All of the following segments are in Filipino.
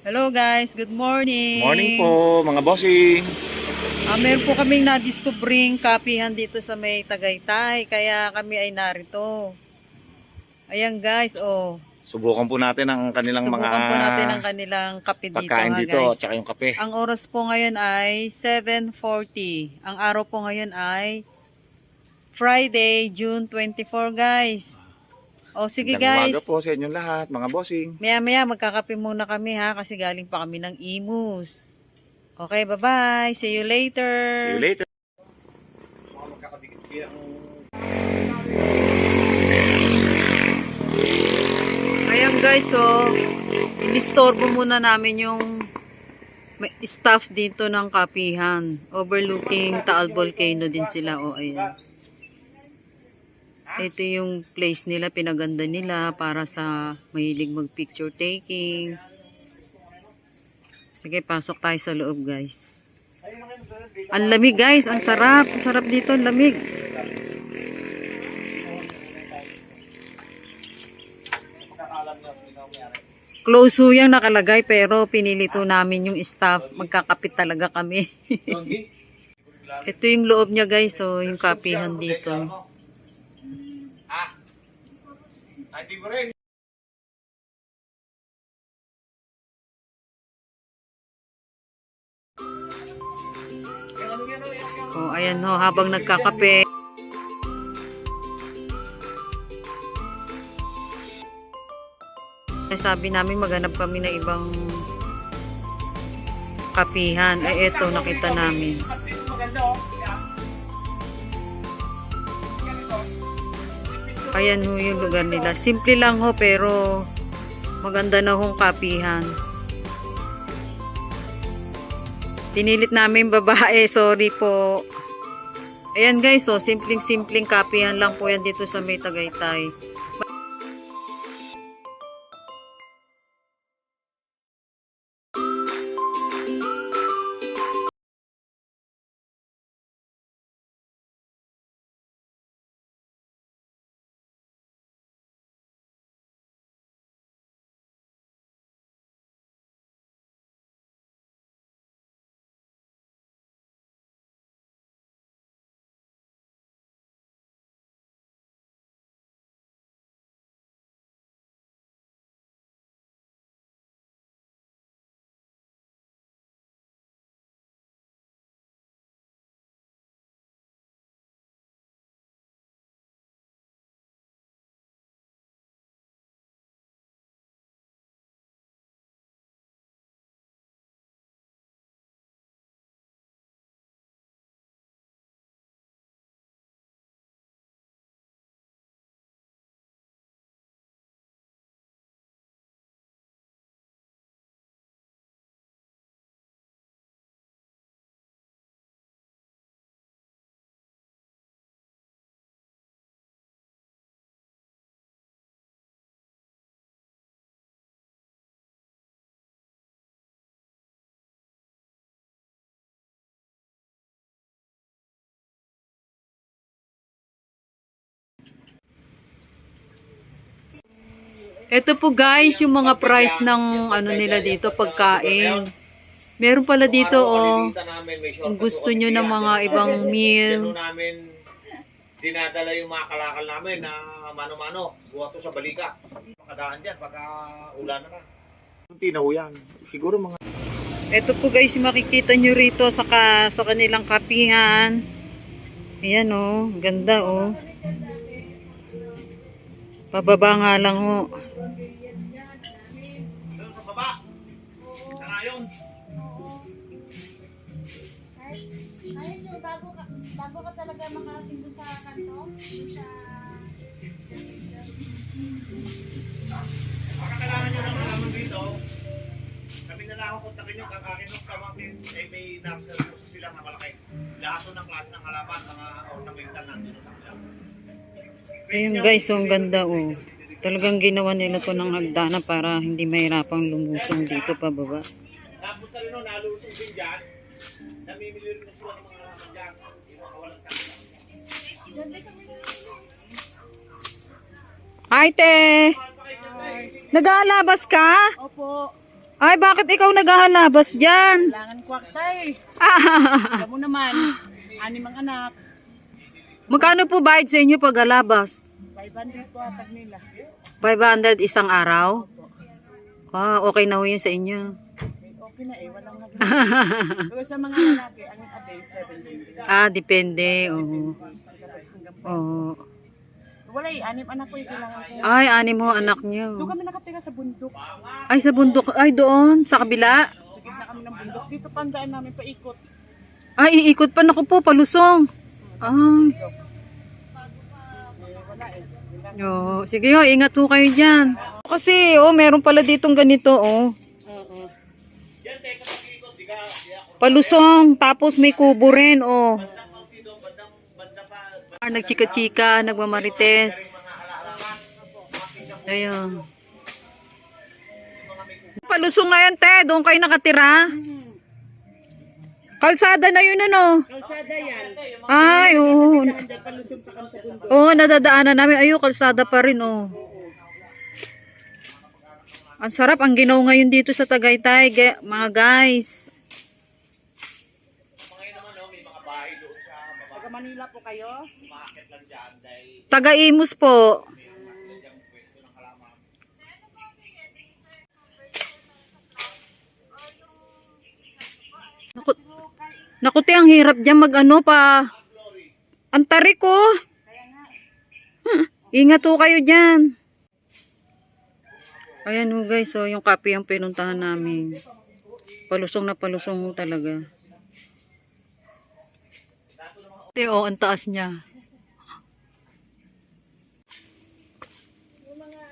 Hello guys, good morning. Morning po, mga bossing. Ah, meron po kaming na-discovering kapihan dito sa may Tagaytay, kaya kami ay narito. Ayan guys, oh. Subukan po natin ang kanilang Subukan mga po natin ang kanilang kape dito pagkain ha, dito guys. at saka yung kape. Ang oras po ngayon ay 7.40. Ang araw po ngayon ay Friday, June 24 guys. O sige guys. umaga po sa inyong lahat, mga bossing. Maya maya magkakape muna kami ha kasi galing pa kami ng Imus. Okay, bye-bye. See you later. See you later. Ayan guys, so inistorbo muna namin yung may staff dito ng kapihan. Overlooking Taal Volcano din sila. O, ayan. Ito yung place nila, pinaganda nila para sa mahilig mag picture taking. Sige, pasok tayo sa loob guys. Ang lamig guys, ang sarap. Ang sarap dito, ang lamig. Close ho yung nakalagay pero pinilito namin yung staff. Magkakapit talaga kami. Ito yung loob niya guys, so yung kapihan dito. Oh, ayan ho, habang nagkakape. Eh, Sabi namin maghanap kami na ibang kapihan. Eh, eto, nakita namin. Ayan ho yung lugar nila. Simple lang ho, pero maganda na hong kapihan. Pinilit namin babae, sorry po. Ayan guys, so simpleng-simpleng kapihan lang po yan dito sa may Tagaytay. Ito po guys, yung mga price ng ano nila dito, pagkain. Meron pala dito oh, kung gusto nyo ng mga ibang meal. Dinadala yung mga kalakal namin na mano-mano. Buha to sa balika. Makadaan dyan pagka ulan na na. Ho yan. Siguro mga Ito po guys, yung makikita nyo rito sa, ka, sa kanilang kapihan. Ayan oh, ganda oh. Pababa nga lang oh. Lahat to ng klase ng halaman. Mga ornamental nandito sa kanila. Ayun guys, oh, ang ganda oh. Talagang ginawa nila to ng hagdana para hindi mahirapang lumusong dito pababa. Tapos na rin no, nalusong din dyan. Namimili rin na sila ng mga halaman dyan. Hi, te! Nag-aalabas ka? Opo. Ay, bakit ikaw naghahalabas dyan? Kailangan kwaktay. Ah, Alam mo naman, anim ang anak. magkano po bayad sa inyo pag halabas? 500 po atag nila. 500 isang araw? Ah, okay na ho yun sa inyo. Okay na eh, walang nag- Pero sa mga lalaki, ang a day, 7 Ah, depende. Oo. Oo. Wala eh, anim anak ko eh, kailangan ko. Ay, anim ho anak Doon nyo. kami nakatira sa bundok. Ay, sa bundok. Ay, doon. Sa kabila. Sa gitna kami ng bundok. Dito pa ang daan namin paikot. Ay, iikot pa. Naku po, palusong. Ah. Kailangan- Sige ho, ingat ho kayo dyan. Kasi, oh, meron pala ditong ganito, oh. Palusong, tapos may kubo rin, oh. Nagchika-chika, nagmamarites. Ayun. Palusong na yan, te. Doon kayo nakatira. Kalsada na yun, ano? Kalsada yan. Ay, oo. Bundok. Oo, nadadaanan namin. Ayun, kalsada pa rin, oh. Ang sarap, ang ginaw ngayon dito sa Tagaytay, mga guys. Taga Manila po kayo? Taga-Imus po. Naku, naku, te, ang hirap dyan mag-ano pa. Ang tarik ko. Huh, Ingat ho kayo dyan. Ayan ho guys, so yung kape ang pinuntahan namin. Palusong na palusong ho talaga. Te, oh, ang taas niya.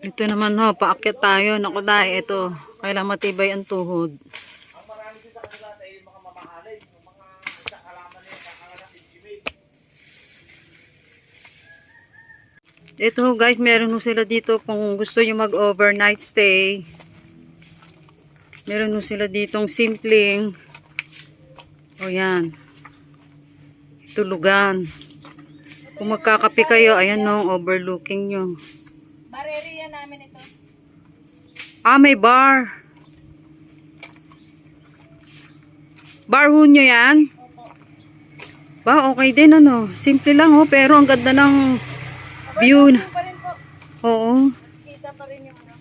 Ito naman ho, paakyat tayo. Naku dahil ito, kailangan matibay ang tuhod. Ito ho guys, meron ho sila dito kung gusto nyo mag-overnight stay. Meron ho sila ditong simpleng. O yan. Tulugan. Kung magkakape kayo, ayan no, overlooking nyo. Bareriya namin ito. Ah, may bar. Bar ho nyo yan? Ba, okay din ano. Simple lang ho, pero ang ganda ng view. Oo. Kita pa rin yung ano.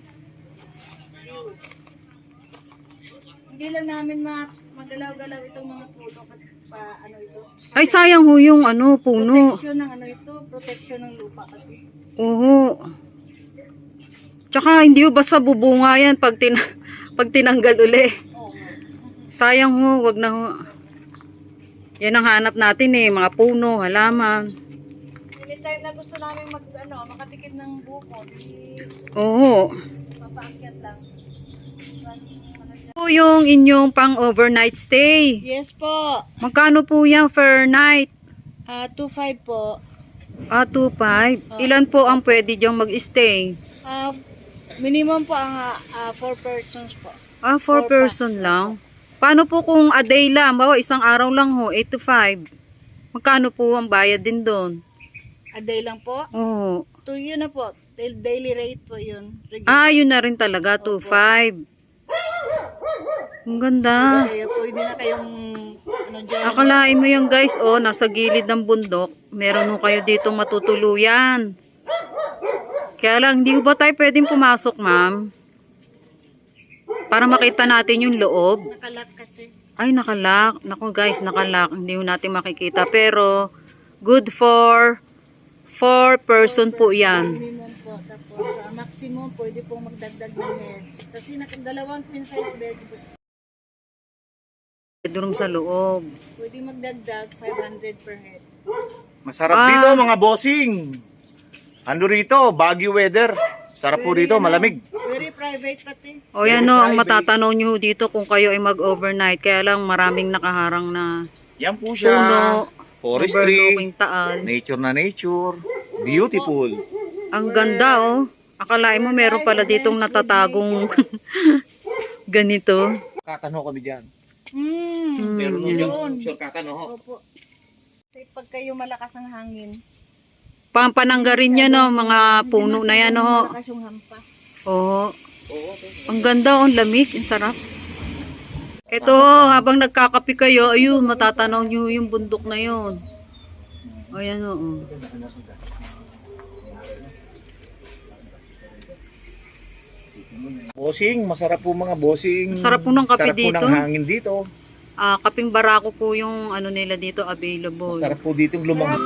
Hindi lang namin ma magalaw-galaw itong mga puno pa ano ito. Ay, sayang ho yung ano, puno. Protection ng ano ito, protection ng lupa pati. Oo. Tsaka hindi ho basta bubunga yan pag, tin pag tinanggal uli. Sayang ho, wag na ho. Yan ang hanap natin eh, mga puno, halaman. Anytime na gusto namin mag ano, makatikim ng buko, Oo. papaakyat lang. Po yung inyong pang overnight stay. Yes po. Magkano po yan per night? Ah, 2.5 po. Ah, 2.5. Ilan po ang pwede diyang mag-stay? Ah, minimum po ang 4 persons po. Ah, 4 Four person lang. Paano po kung a day lang? Bawa isang araw lang ho, 8 to 5. Magkano po ang bayad din doon? A day lang po. Oo. To yun na po. Dail- Daily rate po yun. Regular. Ah, yun na rin talaga, 2.5. Ang ganda. Kaya pwede na kayong ano dyan. Akalain mo yan guys, oh, nasa gilid ng bundok. Meron ho kayo dito matutuluyan. Kaya lang, hindi ba tayo pwedeng pumasok, ma'am? Para makita natin yung loob. Nakalak kasi. Ay, nakalak. Naku guys, nakalak. Hindi natin makikita. Pero, good for 4 person po yan. Minimum po. Tapos ah, maximum pwede pong magdagdag ng heads. Kasi nakadalawang queen size bed. Bedroom sa loob. Pwede magdagdag 500 per head. Masarap Ah. dito mga bossing. Ano rito, Baguio weather. Sarap po rito, malamig. Very private pati. O yan o, ang matatanaw nyo dito kung kayo ay mag-overnight. Kaya lang maraming nakaharang na Yan po siya. puno. Forestry. Nature na nature. Beautiful. Ang ganda oh. Akalain mo meron pala ditong natatagong ganito. Kakano kami dyan. Hmm. Hmm, Meron yan. dyan. Sure kakano ho. Opo. Pag kayo malakas ang hangin, Pampanangga rin yan oh, mga puno na yan oh. malakas yung hampas. Oo. Ang ganda, oh, ang lamig, ang sarap. Ito, habang nagkakapi kayo, ayun, matatanaw nyo yung bundok na yun. Ayan, oo. Bossing, masarap po mga bossing. Masarap po ng kape dito. po ng hangin dito. Ah, kaping barako po yung ano nila dito available. Masarap po dito lumang